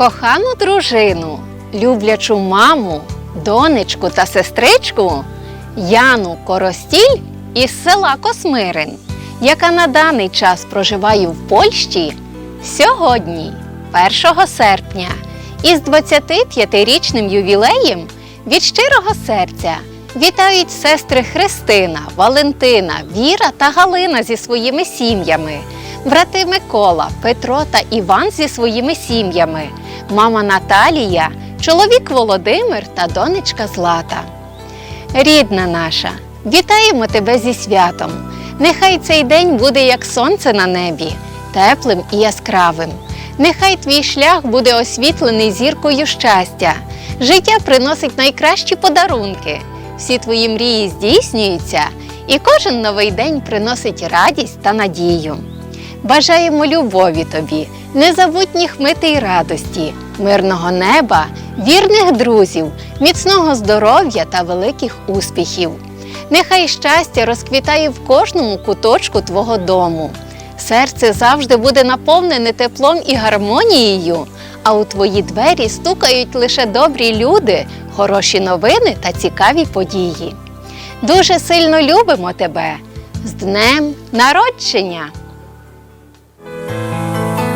Кохану дружину, люблячу маму, донечку та сестричку Яну Коростіль із села Космирин, яка на даний час проживає в Польщі, сьогодні, 1 серпня, із 25-річним ювілеєм від щирого серця вітають сестри Христина, Валентина, Віра та Галина зі своїми сім'ями, брати Микола, Петро та Іван зі своїми сім'ями, мама Наталія, чоловік Володимир та донечка Злата. Рідна наша, вітаємо тебе зі святом. Нехай цей день буде як сонце на небі, теплим і яскравим. Нехай твій шлях буде освітлений зіркою щастя. Життя приносить найкращі подарунки. Всі твої мрії здійснюються, і кожен новий день приносить радість та надію. Бажаємо любові тобі, незабутніх мити й радості, мирного неба, вірних друзів, міцного здоров'я та великих успіхів. Нехай щастя розквітає в кожному куточку твого дому. Серце завжди буде наповнене теплом і гармонією, а у твої двері стукають лише добрі люди, хороші новини та цікаві події. Дуже сильно любимо тебе з днем народження!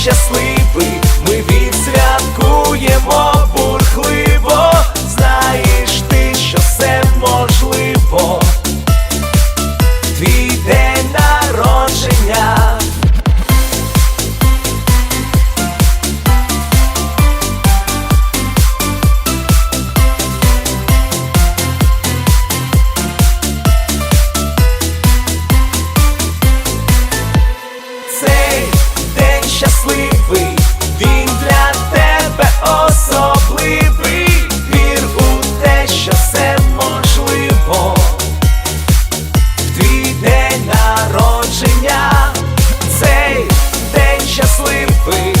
щасливі. народження, цей день щасливий.